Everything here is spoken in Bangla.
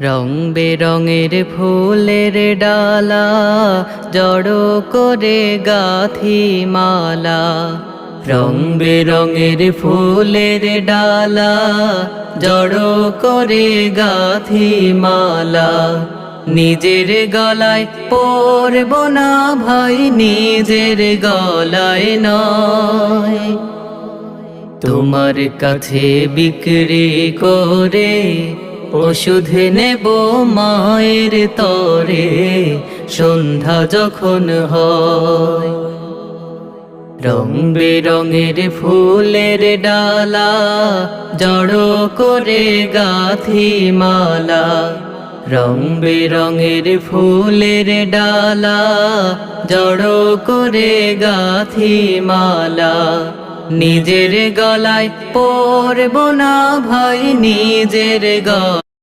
রং বেরঙের ফুলের ডালা, জড়ো করে গাথি মালা রং বেরঙের ফুলের ডালা, জড়ো করে গাথি মালা নিজের গলায় পরব না ভাই, নিজের গলায় নয়। তোমার কাছে বিক্রি করে ওষুধ নেব মায়ের তরে, সন্ধ্যা যখন হয়। রং বেরঙের ফুলের ডালা, জড়ো করে গাথি মালা রং বেরঙের ফুলের ডালা, জড়ো করে গাথি মালা নিজের গলায় পরব না ভাই নিজের গলায়